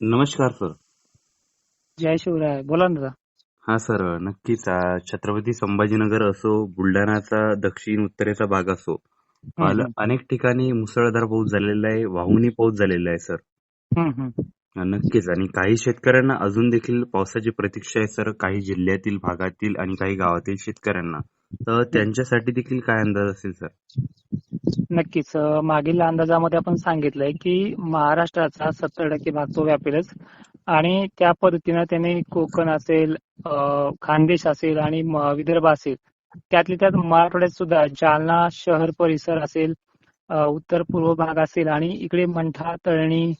नमस्कार सर जय शिवराय. बोला ना हा सर नक्कीच छत्रपती संभाजीनगर असो बुलढाणाचा दक्षिण उत्तरेचा भाग असो अनेक ठिकाणी मुसळधार पाऊस झालेला आहे वाहुनी पाऊस झालेला आहे सर नक्कीच. आणि काही शेतकऱ्यांना अजून देखील पावसाची प्रतीक्षा आहे सर काही जिल्ह्यातील भागातील आणि काही गावातील शेतकऱ्यांना. तर त्यांच्यासाठी देखील काय अंदाज असेल सर? नक्कीच. मागील अंदाजामध्ये आपण सांगितलंय की महाराष्ट्राचा सत्तर टक्के भाग तो व्यापेलच आणि त्या पद्धतीनं त्याने कोकण असेल खानदेश असेल आणि विदर्भ असेल त्यातली त्यात मराठवाड्यात सुद्धा जालना शहर परिसर असेल उत्तर पूर्व भाग असेल आणि इकडे मंठा तळणी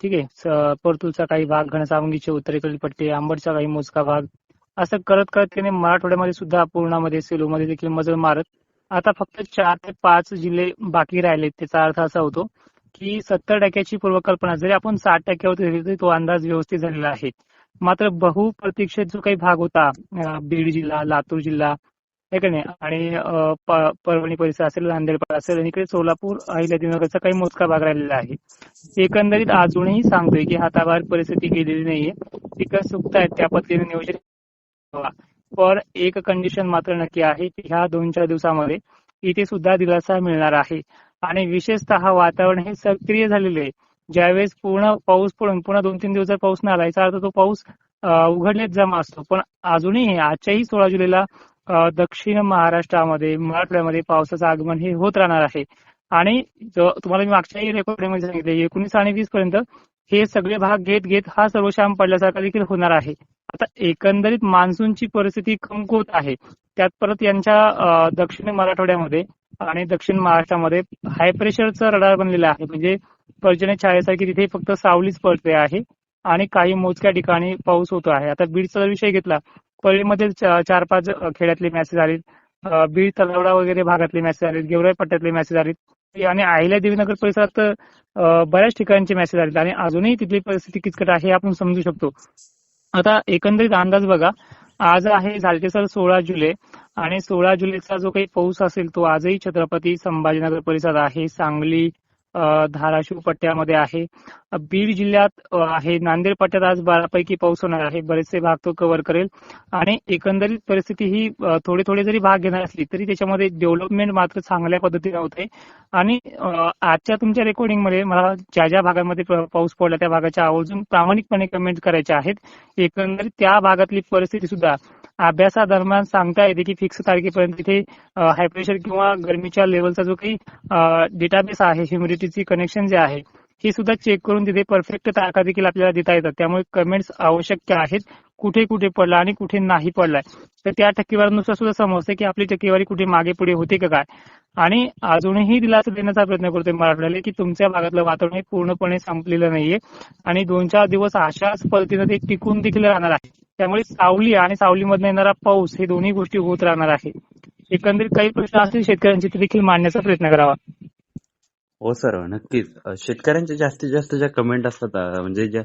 ठीक आहे परतूरचा काही भाग घनसावंगीचे उत्तरेकडील पट्टी आंबडचा काही मोजका भाग असं करत करत त्याने मराठवाड्यामध्ये सुद्धा पूर्णामध्ये सेलूमध्ये देखील मजल मारत. आता फक्त चार ते पाच जिल्हे बाकी राहिले त्याचा अर्थ असा होतो की सत्तर टक्क्याची पूर्वकल्पना जरी आपण साठ टक्क्यावर तरी तो अंदाज व्यवस्थित झालेला आहे. मात्र बहुप्रतीक्षित जो काही भाग होता बीड जिल्हा लातूर जिल्हा हे का नाही? आणि परभणी परिसर असेल नांदेड असेल इकडे सोलापूर अहिल्यानगरचा काही मोजका भाग राहिलेला आहे. एकंदरीत अजूनही सांगतोय की हाताबाहेर परिस्थिती गेलेली नाहीये. पिकं सुकत आहेत त्या पद्धतीने नियोजन पण एक कंडिशन मात्र नक्की आहे की ह्या दोन चार दिवसामध्ये इथे सुद्धा दिलासा मिळणार आहे. आणि विशेषतः वातावरण हे सक्रिय झालेले आहे. ज्यावेळेस पूर्ण पाऊस पडून पुन्हा दोन तीन दिवस जर पाऊस नाही आला याचा अर्थ तो पाऊस उघडलेच जमा असतो. पण अजूनही आजच्याही सोळा जुलैला दक्षिण महाराष्ट्रामध्ये मराठवाड्यामध्ये पावसाचं आगमन हे होत राहणार आहे. आणि तुम्हाला मी मागच्याही रेकॉर्डिंगमध्ये सांगितलं एकोणीस आणि वीस पर्यंत हे सगळे भाग घेत घेत हा सर्वश्याम पडल्यासारखा देखील होणार आहे. आता एकंदरीत मान्सूनची परिस्थिती कमकुवत आहे. त्यात परत यांच्या दक्षिण मराठवाड्यामध्ये आणि दक्षिण महाराष्ट्रामध्ये हाय प्रेशरचं रडार बनलेलं आहे. म्हणजे पर्जन्य छायेसारखी तिथे फक्त सावलीच पडते आहे आणि काही मोजक्या ठिकाणी पाऊस होतो आहे. आता बीडचा जर विषय घेतला परळीमध्ये चार पाच खेड्यातले मॅसेज आले बीड तलावडा वगैरे भागातले मॅसेज आले गेवराई पट्ट्यातले मॅसेज आले आणि अहिल्या देवीनगर परिसरात बऱ्याच ठिकाणचे मॅसेज आले आणि अजूनही तिथली परिस्थिती किचकट आहे हे आपण समजू शकतो. आता एकंदरीत अंदाज बघा. आज आहे झालचे सर सोळा जुलै आणि सोळा जुलैचा जो काही पाऊस असेल तो आजही छत्रपती संभाजीनगर परिसरात आहे. सांगली धाराशिव पट्ट्यामध्ये आहे. बीड जिल्ह्यात आहे. नांदेड पट्ट्यात आज बऱ्यापैकी पाऊस होणार आहे. बरेचसे भाग तो कव्हर करेल. आणि एकंदरीत परिस्थिती ही थोडे थोडे जरी भाग घेणार असली तरी त्याच्यामध्ये डेव्हलपमेंट मात्र चांगल्या पद्धतीने होते आणि आजच्या तुमच्या रेकॉर्डिंगमध्ये मला ज्या ज्या भागांमध्ये पाऊस पडला त्या भागाच्या आवर्जून प्रामाणिकपणे कमेंट करायच्या आहेत. एकंदरीत त्या भागातली परिस्थिती सुद्धा अभ्यासादरम्यान सांगता येते की फिक्स तारखेपर्यंत तिथे हाय प्रेशर किंवा गरमीच्या लेवलचा जो काही डेटाबेस आहे ह्युमिडिटीची कनेक्शन जे आहे हे सुद्धा चेक करून तिथे परफेक्ट तारखा देखील आपल्याला देता येतात. त्यामुळे कमेंट्स आवश्यक आहेत. कुठे कुठे पडला आणि कुठे नाही पडलाय. तर त्या टक्केवारीनुसार सुद्धा समजतं की आपली टक्केवारी कुठे मागे पुढे होते का काय. आणि अजूनही दिलासा देण्याचा प्रयत्न करतोय मराठवाड्याला की तुमच्या भागातलं वातावरण हे पूर्णपणे संपलेलं नाहीये. आणि दोन चार दिवस अशाच पद्धतीनं ते टिकून देखील राहणार आहे. त्यामुळे सावली आणि सावलीमधून येणारा पाऊस हे दोन्ही गोष्टी होत राहणार आहे. एकंदरीत काही प्रश्न असतील शेतकऱ्यांचे ते देखील मांडण्याचा प्रयत्न करावा. हो सर नक्कीच. शेतकऱ्यांच्या जास्तीत जास्त ज्या कमेंट असतात म्हणजे ज्या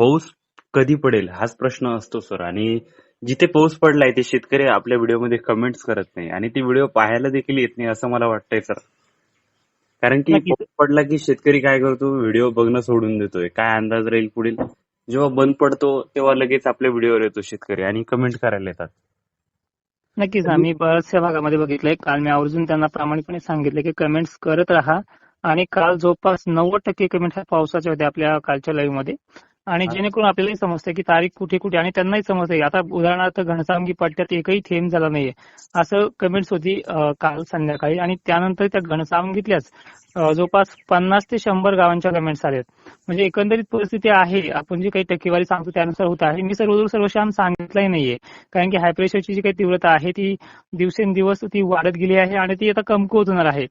पाऊस कधी पडेल हाच प्रश्न असतो सर. आणि जिथे पाऊस पडलाय ते शेतकरी आपल्या व्हिडिओमध्ये कमेंट्स करत नाही. आणि ती व्हिडिओ पाहायला देखील येत नाही असं मला वाटतंय सर. कारण की. पाऊस पडला की शेतकरी काय करतो? व्हिडिओ बघणं सोडून देतोय. काय अंदाज राहील पुढील? जेव्हा बंद पडतो तेव्हा लगेच आपल्या व्हिडिओवर येतो शेतकरी आणि कमेंट करायला येतात. नक्कीच. आम्ही बऱ्याचशा भागामध्ये बघितलंय. काल मी आवर्जून त्यांना प्रामाणिकपणे सांगितलं की कमेंट्स करत राहा. आणि काल जवळपास नव्वद टक्के कमेंट ह्या पावसाच्या होत्या आपल्या कालच्या लाईव्हमध्ये. आणि. जेणेकरून आपल्यालाही समजतं की तारीख कुठे कुठे आणि त्यांनाही समजतंय आता उदाहरणार्थ घनसावंगी पट्ट्यात एकही थेंब झाला नाहीये असं कमेंट्स होती काल संध्याकाळी आणि त्यानंतर त्या घनसावंगीतल्याच जवळपास पन्नास ते शंभर गावांच्या कमेंट्स आहेत म्हणजे एकंदरीत परिस्थिती आहे आपण जी काही टक्केवारी सांगतो त्यानुसार होत आहे. मी सर्वदूर सर्वशाम सांगितलंही नाहीये. कारण की हाय प्रेशरची जी काही तीव्रता आहे ती दिवसेंदिवस ती वाढत गेली आहे आणि ती आता कमकुवत होणार आहे.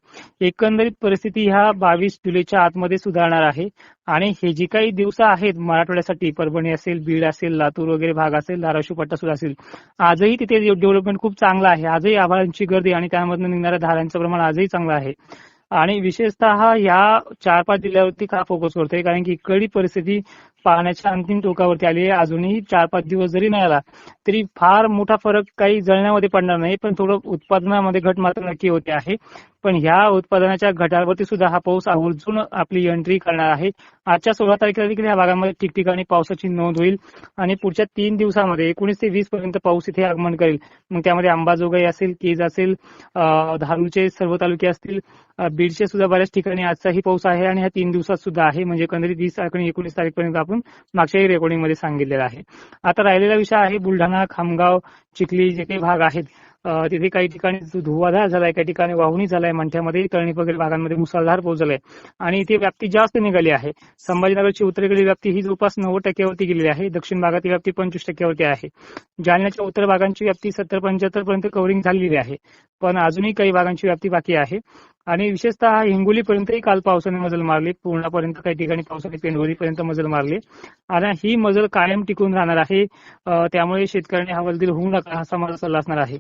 एकंदरीत परिस्थिती ह्या बावीस जुलैच्या आतमध्ये सुधारणार आहे. आणि हे जी काही दिवस आहेत मराठवाड्यासाठी परभणी असेल बीड असेल लातूर वगैरे भाग असेल धाराशिव पट्टा सुद्धा असेल आजही तिथे डेव्हलपमेंट खूप चांगलं आहे. आजही आभाळांची गर्दी आणि त्यामधून निघणाऱ्या धारांचं प्रमाण आजही चांगलं आहे. आणि विशेषतः या चार पाच जिल्ह्यावरती का फोकस करतोय? कारण की इकडली परिस्थिती पाण्याच्या अंतिम टोकावरती आली आहे. अजूनही चार पाच दिवस जरी नाही आला तरी फार मोठा फरक काही जळण्यामध्ये पडणार नाही पण थोडं उत्पादनामध्ये घट मात्र नक्की होते आहे. पण ह्या उत्पादनाच्या घटावरती सुद्धा हा पाऊस आवर्जून आपली एंट्री करणार आहे. आजच्या सोळा तारखेला देखील या भागामध्ये ठिकठिकाणी पावसाची नोंद होईल आणि पुढच्या तीन दिवसामध्ये एकोणीस ते वीस पर्यंत पाऊस इथे आगमन करेल. मग त्यामध्ये अंबाजोगाई असेल केज असेल धारूचे सर्व तालुके असतील बीडचे सुद्धा बऱ्याच ठिकाणी आजचाही पाऊस आहे आणि ह्या तीन दिवसात सुद्धा आहे. म्हणजे एकंदरीत वीस आणि एकोणीस तारीखपर्यंत आपण मागच्याही रेकॉर्डिंगमध्ये सांगितलेलं आहे. आता राहिलेला विषय आहे बुलढाणा खामगाव चिखली जे काही भाग आहेत तिथे काही ठिकाणी धुवाधार झालाय काही ठिकाणी वाहुणी झालाय मंठ्यामध्ये तळणी वगैरे भागांमध्ये मुसळधार पाऊस झालाय. आणि इथे व्याप्ती जास्त निघाली आहे. संभाजीनगरची उत्तरेकडील व्याप्ती ही जवळपास नव्वद टक्क्यावरती गेलेली आहे. दक्षिण भागातील व्याप्ती पंचवीस टक्क्यावरती आहे. जालन्याच्या उत्तर भागांची व्याप्ती सत्तर पंच्याहत्तर पर्यंत कव्हरिंग झालेली आहे. पण अजूनही काही भागांची व्याप्ती बाकी आहे. आणि विशेषतः हिंगोलीपर्यंतही काल पावसाने मजल मारली. पूर्णापर्यंत काही ठिकाणी पावसाने पेंढोलीपर्यंत मजल मारली. आणि ही मजल कायम टिकून राहणार आहे. त्यामुळे शेतकऱ्यांनी हवालदिल होऊ नका असा माझा सल्ला असणार आहे.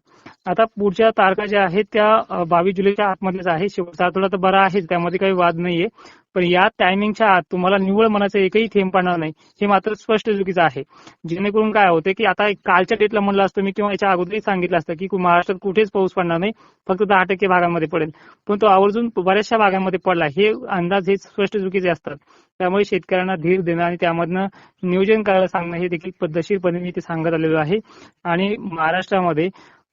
आता पुढच्या तारखा ज्या आहेत त्या बावीस जुलैच्या आतमध्येच आहे शेवटचा आठवडा तर बरा आहे त्यामध्ये काही वाद नाहीये. पण या टायमिंगच्या आत तुम्हाला निव्वळ मनाचा एकही थेंब पडणार नाही हे मात्र स्पष्ट चुकीचं आहे. जेणेकरून काय होते की आता कालच्या डेटला म्हणलं असतं मी किंवा याच्या अगोदरही सांगितलं असतं की महाराष्ट्रात कुठेच पाऊस पडणार नाही फक्त दहा टक्के भागांमध्ये पडेल. पण तो आवर्जून बऱ्याचशा भागांमध्ये पडला हे अंदाज हे स्पष्ट चुकीचे असतात. त्यामुळे शेतकऱ्यांना धीर देणं आणि त्यामधनं नियोजन करायला सांगणं हे देखील पद्धतशीरपणे मी ते सांगत आलेलो आहे. आणि महाराष्ट्रामध्ये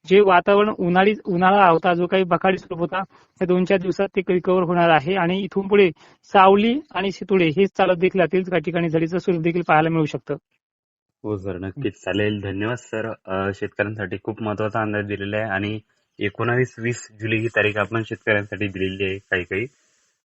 जे वातावरण उन्हाळी उन्हाळा होता जो काही बखाडी स्वरूप होता त्या दोन चार दिवसात ते रिकव्हर होणार आहे. आणि इथून पुढे सावली आणि शितुळे हेच चालत देखील राहतील काही ठिकाणी झडीचं स्वरूप देखील पाहायला मिळू शकतं. हो सर नक्कीच. चालेल. धन्यवाद सर. शेतकऱ्यांसाठी खूप महत्त्वाचा अंदाज दिलेला आहे. आणि एकोणावीस वीस जुलै ही तारीख आपण शेतकऱ्यांसाठी दिलेली आहे काही काही.